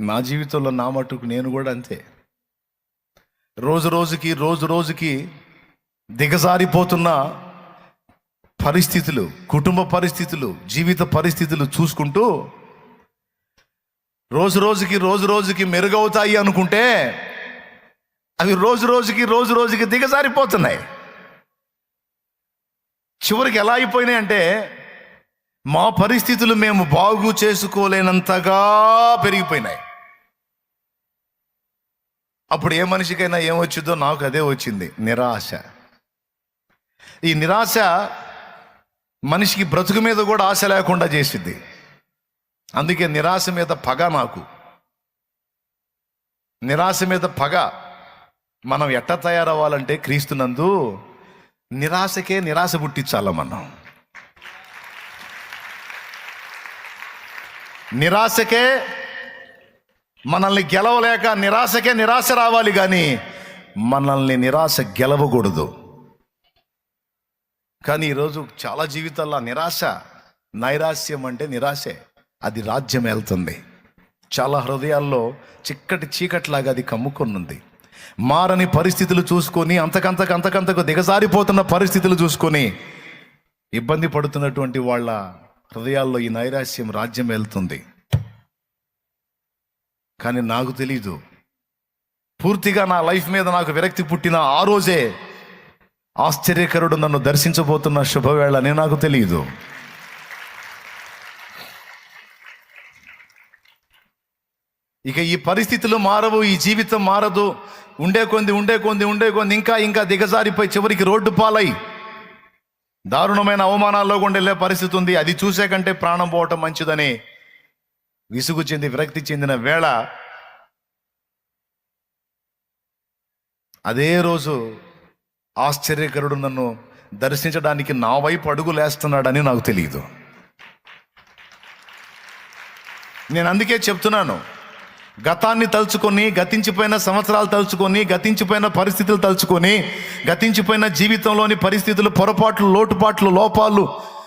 నా జీవితంలో నా మటుకు నేను కూడా అంతే. రోజు రోజుకి రోజు రోజుకి దిగజారిపోతున్న పరిస్థితులు కుటుంబ పరిస్థితులు జీవిత పరిస్థితులు చూసుకుంటూ రోజు రోజుకి రోజు రోజుకి మెరుగవుతాయి అనుకుంటే అవి రోజు రోజుకి రోజు రోజుకి దిగజారిపోతున్నాయి. చివరికి ఎలా అయిపోయినాయి అంటే మా పరిస్థితులు మేము బాగు చేసుకోలేనంతగా పెరిగిపోయినాయి. అప్పుడు ఏ మనిషికైనా ఏమొచ్చిందో నాకు అదే వచ్చింది నిరాశ. ఈ నిరాశ మనిషికి బ్రతుకు మీద కూడా ఆశ లేకుండా చేసింది అందుకే నిరాశ మీద పగ నాకు. నిరాశ మీద పగ మనం ఎట్ట తయారవ్వాలంటే క్రీస్తునందు నిరాశకే నిరాశ పుట్టించాల మనం. నిరాశకే మనల్ని గెలవలేక నిరాశకే నిరాశ రావాలి కానీ మనల్ని నిరాశ గెలవకూడదు. కానీ ఈరోజు చాలా జీవితాల్లో నిరాశ నైరాశ్యం అంటే నిరాశే. అది రాజ్యం వెళ్తుంది చాలా హృదయాల్లో చిక్కటి చీకట్లాగా అది కమ్ముకునుంది. మారని పరిస్థితులు చూసుకొని అంతకంతకు అంతకంతకు దిగజారిపోతున్న పరిస్థితులు చూసుకొని ఇబ్బంది పడుతున్నటువంటి వాళ్ళ హృదయాల్లో ఈ నైరాశ్యం రాజ్యం వెళ్తుంది కానీ నాకు తెలీదు. పూర్తిగా నా లైఫ్ మీద నాకు విరక్తి పుట్టిన ఆ రోజే ఆశ్చర్యకరుడు నన్ను దర్శించబోతున్న శుభవేళ అని నాకు తెలియదు ఇక ఈ పరిస్థితులు మారవు ఈ జీవితం మారదు. ఉండే కొంది ఉండే కొంది ఉండే కొంది ఇంకా ఇంకా దిగజారిపోయి చివరికి రోడ్డు పాలై దారుణమైన అవమానాల్లో కూడా వెళ్ళే పరిస్థితి ఉంది. అది చూసే కంటే ప్రాణం పోవటం మంచిదని విసుగు చెంది విరక్తి చెందిన వేళ అదే రోజు ఆశ్చర్యకరుడు నన్ను దర్శించడానికి నా వైపు అడుగులేస్తున్నాడని నాకు తెలియదు. నేను అందుకే చెప్తున్నాను గతాన్ని తలుచుకొని గతించిపోయిన సంవత్సరాలు తలుచుకొని గతించిపోయిన పరిస్థితులు తలుచుకొని గతించిపోయిన జీవితంలోని పరిస్థితులు పొరపాట్లు లోటుపాట్లు లోపాలు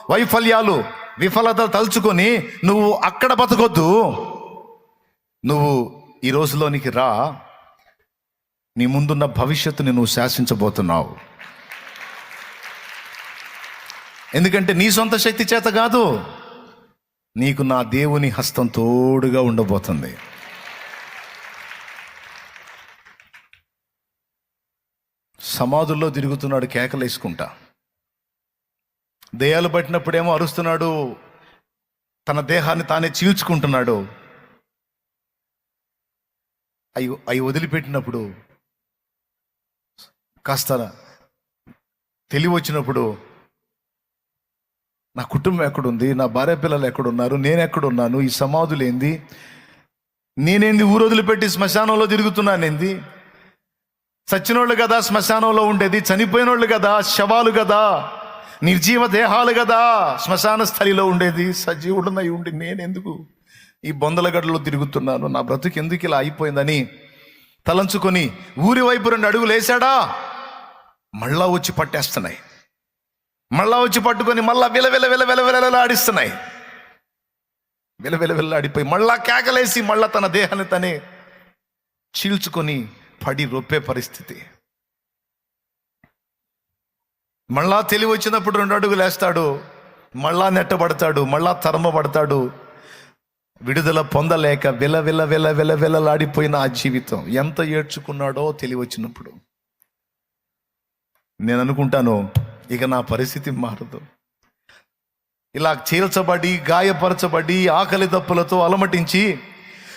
వైఫల్యాలు విఫలతలు తలుచుకొని నువ్వు అక్కడ బతకొద్దు. నువ్వు ఈ రోజులోనికి రా. నీ ముందున్న భవిష్యత్తుని నువ్వు శాసించబోతున్నావు. ఎందుకంటే నీ సొంత శక్తి చేత కాదు నీకు నా దేవుని హస్తం తోడుగా ఉండబోతుంది. సమాధుల్లో తిరుగుతున్నాడు కేకలేసుకుంటా. దెయ్యాలు పట్టినప్పుడేమో అరుస్తున్నాడు. తన దేహాన్ని తానే చీల్చుకుంటున్నాడు. అవి అవి వదిలిపెట్టినప్పుడు కాస్త తెలివి వచ్చినప్పుడు నా కుటుంబం ఎక్కడుంది? నా భార్య పిల్లలు ఎక్కడున్నారు? నేను ఎక్కడున్నాను? ఈ సమాధులు ఏంది? నేనేంది ఊరు వదిలిపెట్టి శ్మశానంలో తిరుగుతున్నానేంది చచ్చినోళ్ళు కదా శ్మశానంలో ఉండేది చనిపోయినోళ్ళు కదా శవాలు కదా. నిర్జీవ దేహాలు కదా శ్మశాన స్థలిలో ఉండేది. సజీవుడునై ఉండి నేనెందుకు ఈ బొందలగడ్డలో తిరుగుతున్నాను? నా బ్రతుకు ఎందుకు ఇలా అయిపోయిందని తలంచుకొని ఊరి వైపు రెండు అడుగులు వేసాడా మళ్ళా వచ్చి పట్టేస్తున్నాయి. మళ్ళా వచ్చి పట్టుకొని మళ్ళా విల విల విల విల విల ఆడిస్తున్నాయి. విల విల విల ఆడిపోయి మళ్ళా కేకలేసి మళ్ళా తన దేహాన్ని తనే చీల్చుకొని పడి రొప్పే పరిస్థితి. మళ్ళా తెలివి వచ్చినప్పుడు రెండు అడుగులు వేస్తాడు మళ్ళా నెట్టబడతాడు మళ్ళా తరమబడతాడు. విడుదల పొందలేక విల విల విల విల విలలాడిపోయిన ఆ జీవితం. ఎంత ఏడ్చుకున్నాడో తెలివి వచ్చినప్పుడు. నేను అనుకుంటాను ఇక నా పరిస్థితి మారదు. ఇలా చీల్చబడి గాయపరచబడి ఆకలి దప్పులతో అలమటించి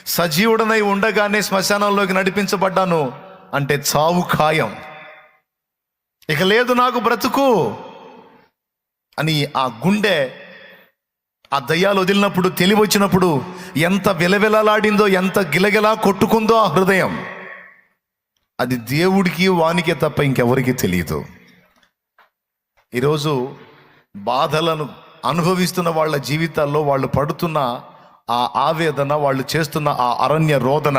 సజీవుడనై ఉండగానే శ్మశానంలోకి నడిపించబడ్డాను. అంటే చావు ఖాయం. ఇక లేదు నాకు బ్రతుకు అని ఆ గుండె ఆ దయ్యాలు వదిలినప్పుడు తెలివి వచ్చినప్పుడు ఎంత విలవిలలాడిందో ఎంత గిలగిలా కొట్టుకుందో ఆ హృదయం. అది దేవుడికి వానికే తప్ప ఇంకెవరికి తెలియదు. ఈరోజు బాధలను అనుభవిస్తున్న వాళ్ళ జీవితాల్లో వాళ్ళు పడుతున్న ఆ ఆవేదన వాళ్ళు చేస్తున్న ఆ అరణ్య రోదన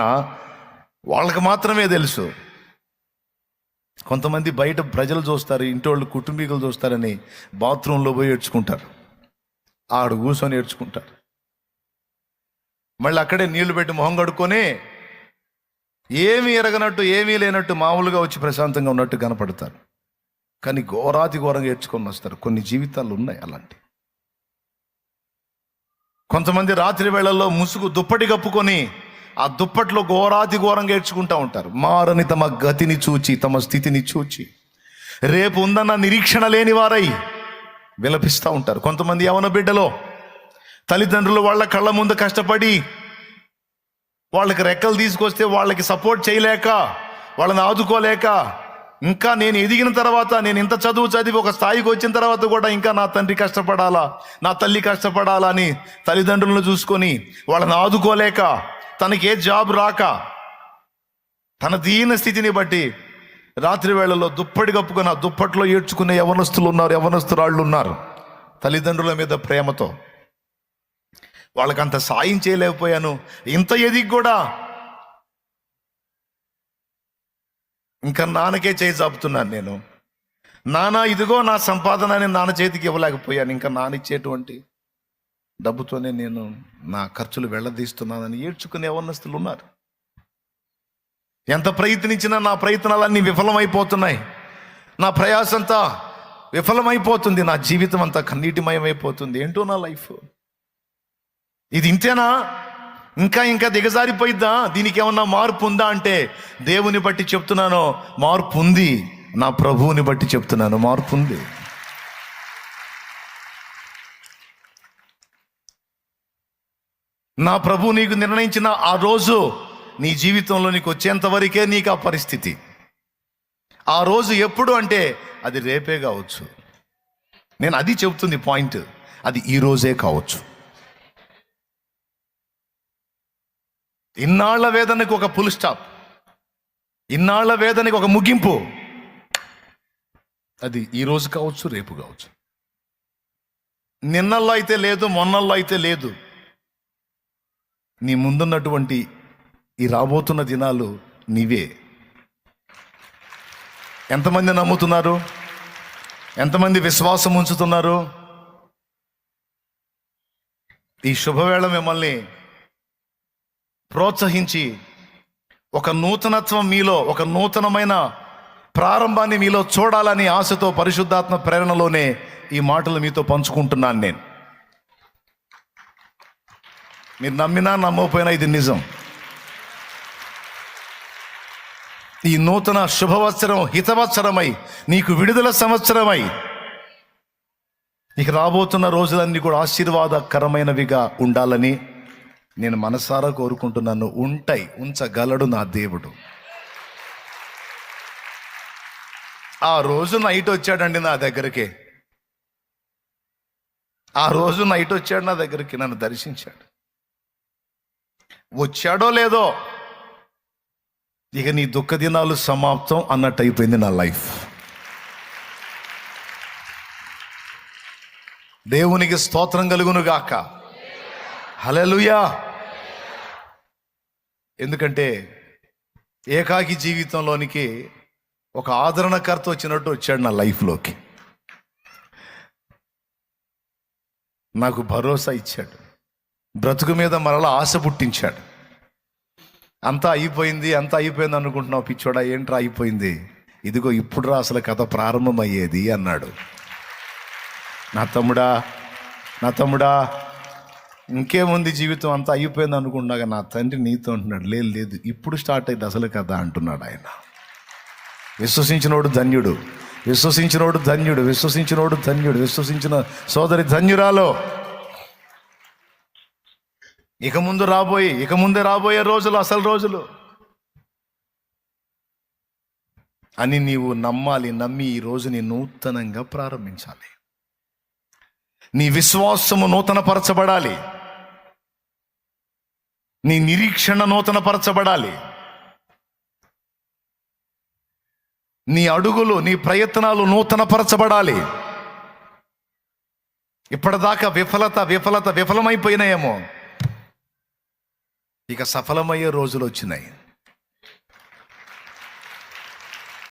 వాళ్ళకి మాత్రమే తెలుసు. కొంతమంది బయట ప్రజలు చూస్తారు ఇంటి వాళ్ళు కుటుంబీకులు చూస్తారని బాత్రూంలో పోయి ఏడ్చుకుంటారు. ఆడు కూర్చొని ఏడ్చుకుంటారు. మళ్ళీ అక్కడే నీళ్ళు పెట్టి మొహం కడుక్కొని ఏమీ ఎరగనట్టు ఏమీ లేనట్టు మామూలుగా వచ్చి ప్రశాంతంగా ఉన్నట్టు కనపడతారు. కానీ ఘోరాతి ఘోరంగా ఏడ్చుకొని వస్తారు. కొన్ని జీవితాలు ఉన్నాయి అలాంటి కొంతమంది రాత్రి వేళల్లో ముసుగు దుప్పటి కప్పుకొని ఆ దుప్పట్లో ఘోరాతి ఘోరంగా ఏడ్చుకుంటూ ఉంటారు. మారని తమ గతిని చూచి తమ స్థితిని చూచి. రేపు ఉందన్న నిరీక్షణ లేని వారై విలపిస్తూ ఉంటారు. కొంతమంది యవన బిడ్డలో తల్లిదండ్రులు వాళ్ళ కళ్ళ ముందు కష్టపడి వాళ్ళకి రెక్కలు తీసుకొస్తే వాళ్ళకి సపోర్ట్ చేయలేక వాళ్ళని ఆదుకోలేక ఇంకా నేను ఎదిగిన తర్వాత నేను ఇంత చదువు చదివి ఒక స్థాయికి వచ్చిన తర్వాత కూడా ఇంకా నా తండ్రి కష్టపడాలా నా తల్లి కష్టపడాలా అని తల్లిదండ్రులను చూసుకొని వాళ్ళని ఆదుకోలేక తనకి ఏ జాబ్ రాక తన దీన స్థితిని బట్టి రాత్రి వేళలో దుప్పటి కప్పుకున్న దుప్పట్లో ఏడ్చుకునే యవనస్తులు ఉన్నారు యవనస్తురాళ్ళు ఉన్నారు. తల్లిదండ్రుల మీద ప్రేమతో. వాళ్ళకంత సాయం చేయలేకపోయాను. ఇంత ఎదిగి కూడా ఇంకా నాన్నకే చేయి చాపుతున్నాను నేను. నానా ఇదిగో నా సంపాదన అని నాన్న చేతికి ఇవ్వలేకపోయాను. ఇంకా నానిచ్చేటువంటి డబ్బుతోనే నేను నా ఖర్చులు వెళ్ళదీస్తున్నానని ఏడ్చుకునే యవనస్తులు ఉన్నారు. ఎంత ప్రయత్నించినా నా ప్రయత్నాలన్నీ విఫలమైపోతున్నాయి. నా ప్రయాసంతా విఫలమైపోతుంది. నా జీవితం అంతా కన్నీటిమయమైపోతుంది. ఏంటో నా లైఫ్? ఇది ఇంతేనా? ఇంకా ఇంకా దిగజారిపోయిద్దా? దీనికి ఏమన్నా మార్పు ఉందా అంటే దేవుని బట్టి చెప్తున్నాను మార్పు ఉంది. నా ప్రభువుని బట్టి చెప్తున్నాను మార్పు ఉంది. నా ప్రభు నీకు నిర్ణయించిన ఆ రోజు నీ జీవితంలో నీకు వచ్చేంత వరకే నీకు ఆ పరిస్థితి. ఆ రోజు ఎప్పుడు అంటే అది రేపే కావచ్చు. నేను అది చెబుతుంది పాయింట్. అది ఈ రోజే కావచ్చు. ఇన్నాళ్ళ వేదనకు ఒక ఫుల్ స్టాప్ ఇన్నాళ్ళ వేదనకి ఒక ముగింపు. అది ఈరోజు కావచ్చు రేపు కావచ్చు. నిన్నల్లో అయితే లేదు మొన్నల్లో అయితే లేదు. నీ ముందున్నటువంటి ఈ రాబోతున్న దినాలు నీవే. ఎంతమంది నమ్ముతున్నారు? ఎంతమంది విశ్వాసం ఉంచుతున్నారు? ఈ శుభవేళ మిమ్మల్ని ప్రోత్సహించి ఒక నూతనత్వం మీలో ఒక నూతనమైన ప్రారంభాన్ని మీలో చూడాలని ఆశతో పరిశుద్ధాత్మ ప్రేరణలోనే ఈ మాటలు మీతో పంచుకుంటున్నాను నేను. మీరు నమ్మినా నమ్మకపోయినా ఇది నిజం. ఈ నూతన శుభవత్సరం హితవత్సరమై నీకు విడుదల సంవత్సరమై నీకు రాబోతున్న రోజులన్నీ కూడా ఆశీర్వాదకరమైనవిగా ఉండాలని నేను మనసారా కోరుకుంటున్నాను. ఉంటాయి ఉంచగలడు నా దేవుడు. ఆ రోజు నైట్ వచ్చాడండి నా దగ్గరికి. ఆ రోజు నైట్ వచ్చాడు నా దగ్గరికి నన్ను దర్శించాడు. వచ్చాడో లేదో? ఇక నీ దుఃఖ దినాలు సమాప్తం అన్నట్టు అయిపోయింది నా లైఫ్. దేవునికి స్తోత్రం కలుగును గాక హలలుయా ఎందుకంటే ఏకాకి జీవితంలోనికి ఒక ఆదరణకర్త వచ్చినట్టు వచ్చాడు నా లైఫ్లోకి. నాకు భరోసా ఇచ్చాడు. బ్రతుకు మీద మరలా ఆశ పుట్టించాడు. అంతా అయిపోయింది అంతా అయిపోయింది అనుకుంటున్నావు పిచ్చోడా ఏంట్రా అయిపోయింది? ఇదిగో ఇప్పుడు రా అసలు కథ ప్రారంభమయ్యేది అన్నాడు. నా తమ్ముడా నా తమ్ముడా ఇంకేముంది జీవితం? అంతా అయిపోయింది అనుకున్నాగా నా తండ్రి నీతో అంటున్నాడు. లేదు లేదు ఇప్పుడు స్టార్ట్ అయింది అసలు కథ అంటున్నాడు ఆయన. విశ్వసించినోడు ధన్యుడు విశ్వసించినోడు ధన్యుడు విశ్వసించినోడు ధన్యుడు విశ్వసించిన సోదరి ధన్యురాలో ఇక ముందు రాబోయే ఇక ముందే రాబోయే రోజులు అసలు రోజులు. అని నీవు నమ్మాలి నమ్మి ఈ రోజుని నూతనంగా ప్రారంభించాలి. నీ విశ్వాసము నూతనపరచబడాలి. నీ నిరీక్షణ నూతనపరచబడాలి. నీ అడుగులు నీ ప్రయత్నాలు నూతనపరచబడాలి. ఇప్పటిదాకా విఫలత విఫలత విఫలమైపోయినాయేమో. ఇక సఫలమయ్యే రోజులు వచ్చినాయి.